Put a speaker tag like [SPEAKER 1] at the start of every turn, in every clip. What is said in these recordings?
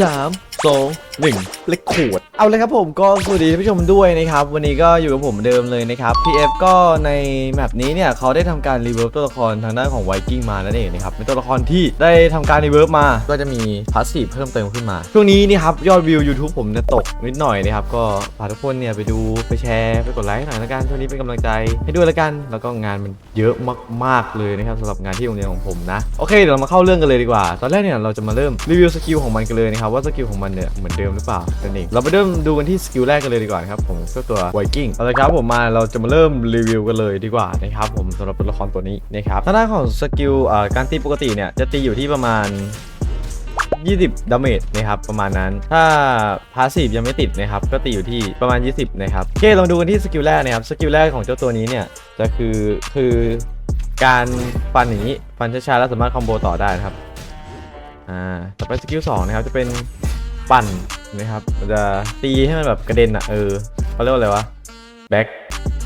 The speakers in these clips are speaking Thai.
[SPEAKER 1] สามสอง หนึ่งเลคขวดเอาเลยครับผมก็สวัสดีท่านผู้ชมด้วยนะครับ วันนี้ก็อยู่กับผมเดิมเลยนะครับ PF ก็ในแมปนี้เนี่ยเขาได้ทำการรีเวิร์ตัวละครทางด้านของไวกิ้งมานั่นเองนะครับเป็นตัวละครที่ได้ทำการรีเวิร์มา ก็จะมีพาสซีฟเพิ่มเติมขึ้นมา ช่วงนี้นี่ครับยอดวิว YouTube ผมเนี่ยตกนิดหน่อยนะครับก็ฝากทุกคนเนี่ยไปดูไปแชร์ไปกดไลค์หน่อยละกันช่วงนี้เป็นกำลังใจให้ด้วยละกัน แล้วก็งานมันเยอะมากๆเลยนะครับสำหรับงานที่โรงเรียนของผมนะโอเคเดี๋ยวเรามาเข้าเรื่องกันเลยดีกว่า ตอนแรกเนี่ยเราจะมาเริ่มรีวิวสกิลของมันกันเลยนะครับว่าสกิลของมันเนี่ยเหมือนเดิมหรือเปล่านั่นเองเราไปเริ่มดูกันที่สกิลแรกกันเลยดีกว่าครับผมก็ตัวไวกิ้งเอาละครับผมมาเราจะมาเริ่มรีวิวกันเลยดีกว่านะครับผมสำหรับตัวละครตัวนี้นะครับทางด้านของสกิลการตีปกติเนี่ยจะตีอยู่ที่ประมาณ20ดาเมจนะครับประมาณนั้น ถ้าพาสซีฟยังไม่ติดนะครับก็ตีอยู่ที่ประมาณ 20 นะครับโอเคลองดูกันที่สกิลแรกนะครับสกิลแรกของเจ้าตัวนี้เนี่ยจะคือคือการฟันอย่างนี้ฟันช้าๆแล้วสามารถคอมโบต่อได้นะครับอ่าต่อไปสกิล2นะครับจะเป็น ปั่นนะครับมันจะตีให้มันแบบกระเด็นอะเออเขาเรียกว่าอะไรวะแบ็ค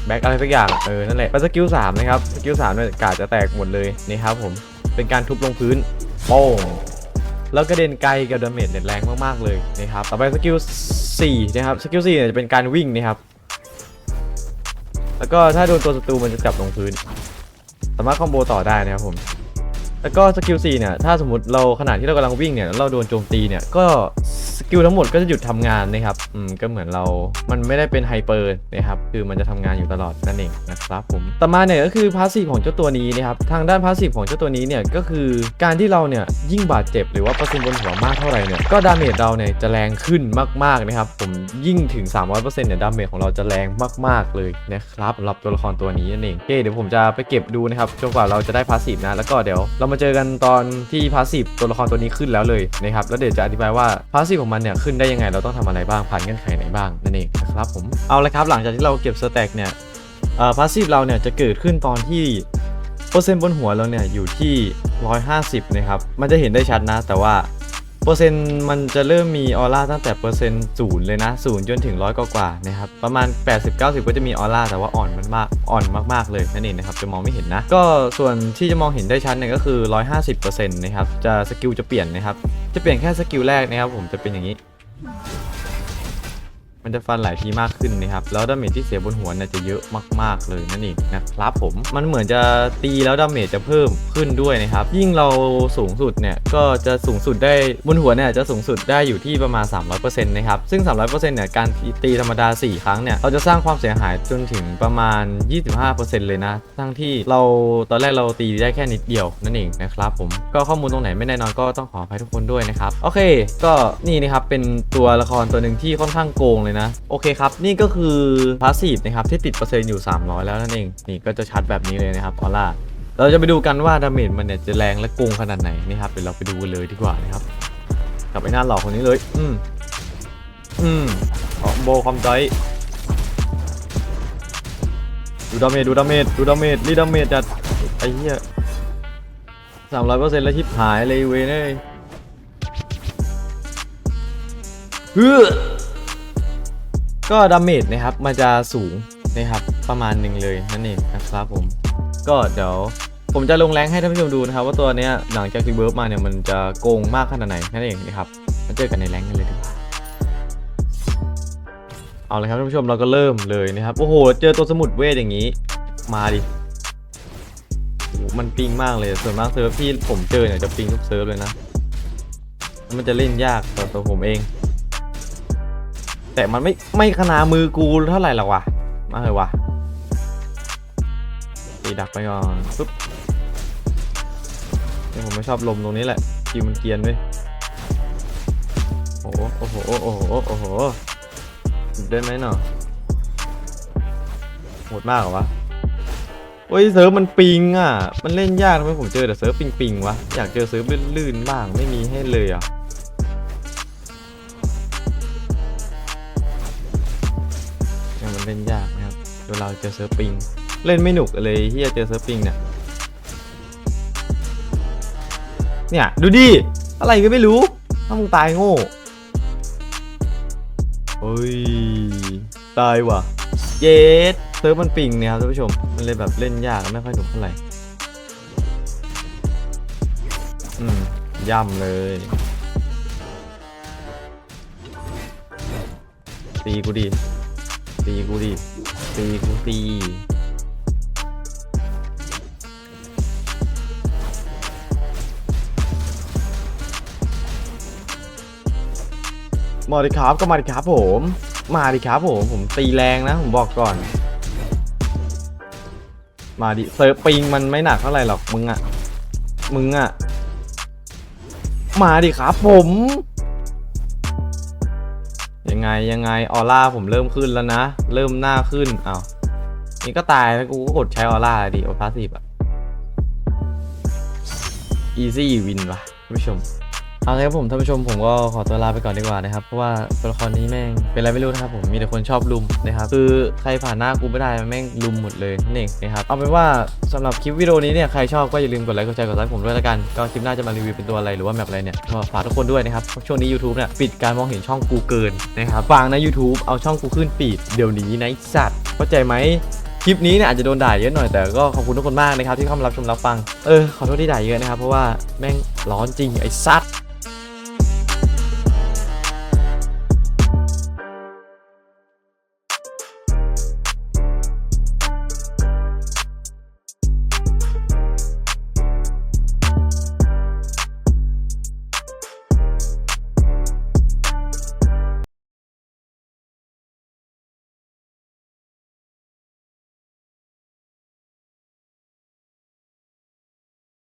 [SPEAKER 1] แบ็คอะไรสักอย่างเออนั่นแหละไปสกิล3นะครับสกิล3เนี่ยกาดจะแตกหมดเลยนะครับผมเป็นการทุบลงพื้นโป้งแล้วกระเด็นไกลกับดาเมจเนี่ยแรงมากๆเลยนะครับต่อไปสกิล4นะครับสกิล4เนี่ยจะเป็นการวิ่งนะครับแล้วก็ถ้าโดนตัวศัตรูมันจะกลับลงพื้น สามารถคอมโบต่อได้นะครับผม แล้วก็สกิล4เนี่ยถ้าสมมติเราขณะที่เรากำลังวิ่งเนี่ยเราโดนโจมตีเนี่ยก็สกิลทั้งหมดก็จะหยุดทำงานนะครับอืมก็เหมือนเรา มันไม่ได้เป็นไฮเปอร์นะครับคือมันจะทำงานอยู่ตลอดนั่นเองนะครับผมต่อมาเนี่ยก็คือพาสซีฟของเจ้าตัวนี้นะครับทางด้านพาสซีฟของเจ้าตัวนี้เนี่ยก็คือการที่เราเนี่ยยิ่งบาดเจ็บหรือว่าปร์เซ็นบนหัวมากเท่าไหร่เนี่ยก็ดาเมจเราเนี่ยจะแรงขึ้นมากๆนะครับผมยิ่งถึง 300%เนี่ยดาเมจของเราจะแรงมากๆเลยนะครับสำหรับตัวละครตัวนี้นั่นเองโอเคเดี๋ยวผมจะไปเก็บดูนะครับจนกว่าเราจะได้พาสซีฟนะแล้วก็เดี๋ยวเรามาเจอกันตอนที่พาสซีฟตัวละครตัวนี้ขึ้นแล้วเลยนะครับแล้วเดี๋ยวจะอธิบายว่าพาสซีฟของมันเนี่ยขึ้นได้ยังไงเราต้องทำอะไรบ้างผ่านเงื่อนไขไหนบ้างนั่นเองนะครับผมเอาละครับหลังจากที่เราเก็บสแต็กเนี่ยพาสซีฟเราเนี่ยจะเกิดขึ้นตอนที่เปอร์เซ็นต์บนหัวเราเนี่ยอยู่ที่ 150 นะครับ มันจะเห็นได้ชัดนะ แต่ว่า เปอร์เซ็นต์มันจะเริ่มมีออร่าตั้งแต่เปอร์เซ็นต์ศูนย์เลยนะศูนย์จนถึงร้อยกว่าๆนะครับประมาณ 80-90 ก็จะมีออร่าแต่ว่าอ่อนมันมากอ่อนมากๆเลยนั่นเองนะครับจะมองไม่เห็นนะ ก็ส่วนที่จะมองเห็นได้ชัดเนี่ยก็คือ 150%นะครับจะสกิลจะเปลี่ยนนะครับจะเปลี่ยนแค่สกิลแรกนะครับผมจะเป็นอย่างนี้ มันจะฟันหลายทีมากขึ้นนะครับ แล้วดาเมจที่เสียบนหัวเนี่ยจะเยอะมาก ๆ เลยนั่นเองนะครับผม มันเหมือนจะตีแล้วดาเมจจะเพิ่มขึ้นด้วยนะครับ ยิ่งเราสูงสุดเนี่ยก็จะสูงสุดได้บนหัวเนี่ยจะสูงสุดได้อยู่ที่ประมาณ 300%นะครับ ซึ่ง 300%เนี่ยการตีธรรมดา 4 ครั้งเนี่ย เราจะสร้างความเสียหายจนถึงประมาณ 25%เลยนะ ทั้งที่เราตอนแรกเราตีได้แค่นิดเดียวนั่นเองนะครับผม ก็ข้อมูลตรงไหนไม่แน่นอนก็ต้องขออภัยทุกคนด้วยนะครับ โอเค ก็นี่นะครับเป็นตัวละครตัวหนึ่งที่ค่อนข้างโกงเลยนะ โอเคครับ นี่ก็คือพาสซีฟนะครับที่ติดเปอร์เซ็นต์อยู่ 300 แล้วนั่นเอง นี่ก็จะชัดแบบนี้เลยนะครับออร่าเราจะไปดูกันว่าดาเมจมันเนี่ยจะแรงและโกงขนาดไหนนะครับเดี๋ยวเราไปดูกันเลยดีกว่านะครับกับไอ้หน้าหลอกคนนี้เลย อืมอืมคอมโบคอมใจดูดาเมจดูดาเมจดูดาเมจรีดาเมจจัดไอ้เหี้ยสามร้อยเปอร์เซ็นต์แล้วชิบหายเลยเว้ยเนี่ยเฮ้อ ก็ดาเมจนะครับมันจะสูงนะครับประมาณหนึ่งเลยนั่นเองนะครับผม ก็เดี๋ยวผมจะลงแรงให้ท่านผู้ชมดูนะครับ ว่าตัวเนี้ยหลังจากรีเวิร์ฟมาเนี่ยมันจะโกงมากขนาดไหนนั่นเองนะครับมาเจอกันในแรงกันเลยดีกว่าเอาเลยครับท่านผู้ชมเราก็เริ่มเลยนะครับโอ้โห เจอตัวสมุดเวทอย่างนี้ มาดิมันปิงมากเลยส่วนมากเซิร์ฟที่ผมเจอเนี่ยจะปิงทุกเซิร์ฟเลยนะมันจะเล่นยากต่อตัวผมเอง แต่มันไม่ไม่ขนามือกูเท่าไหร่หรอกวะมาเลยวะตีดักไปก่อนปุ๊บเนี่ยผมไม่ชอบลมตรงนี้แหละคิวมันเกียนเว้ยโอ้โห โอ้โห โอ้โห โอ้โหได้ไหมเนาะโหดมากเหรอวะโอ้ยเซิร์ฟมันปิงอะ มันเล่นยากทำไมผมเจอแต่เซิร์ฟปิงปิงวะ อยากเจอเซิร์ฟลื่นๆบ้างไม่มีให้เลยอะ เล่นยากนะครับเวลาเจอเซิร์ฟปิง เล่นไม่หนุกเลยที่จะเจอเซิร์ฟปิงเนี่ยเนี่ยดูดิ อะไรก็ไม่รู้ถ้ามึงตายโง่เฮ้ย ตายว่ะ เย็ดเซิร์ฟมันปิงเนี่ยครับท่านผู้ชม มันเลยแบบเล่นยากไม่ค่อยหนุกเท่าไหร่ อืม ย่ำเลย ตีกูดิ ตีกูดิตีกูตีมาดิครับก็มาดิครับผม มาดิครับผมผมตีแรงนะผมบอกก่อน มาดิเซิร์ฟปิงมันไม่หนักเท่าไหร่หรอกมึงอะมึงอะมาดิครับผม ไงยังไงออร่าผมเริ่มขึ้นแล้วนะ เริ่มหน้าขึ้นอ้าวนี่ก็ตายแล้วกูก็กดใช้ออร่าดิโอพาสซีฟอะอีซี่วินว่ะท่านผู้ชม เอาละครับผมท่านผู้ชมผมก็ขอตัวลาไปก่อนดีกว่านะครับเพราะว่าตัวละครนี้แม่งเป็นอะไรไม่รู้นะครับผมมีแต่คนชอบลุมนะครับคือใครผ่านหน้ากูไม่ได้แม่งลุมหมดเลยนั่นเองนะครับเอาเป็นว่าสำหรับคลิปวิดีโอนี้เนี่ยใครชอบก็อย่าลืมกดไลค์กดแชร์กดซับผมด้วยละกันก็คลิปหน้าจะมารีวิวเป็นตัวอะไรหรือว่าแมปอะไรเนี่ยก็ฝากทุกคนด้วยนะครับช่วงนี้ YouTube เนี่ยปิดการมองเห็นช่องกูเกินนะครับฟังนะ YouTube เอาช่องกูขึ้นปีดเดี๋ยวนี้นะสัตว์เข้าใจไหมคลิปนี้เนี่ยอาจจะโดนด่าเยอะหน่อยแต่ก็ขอบคุณทุกคนมากนะครับที่เข้ามารับชมรับฟังเออขอโทษที่ด่าเยอะนะครับเพราะว่าแม่งร้อนจริงไอ้สัตว์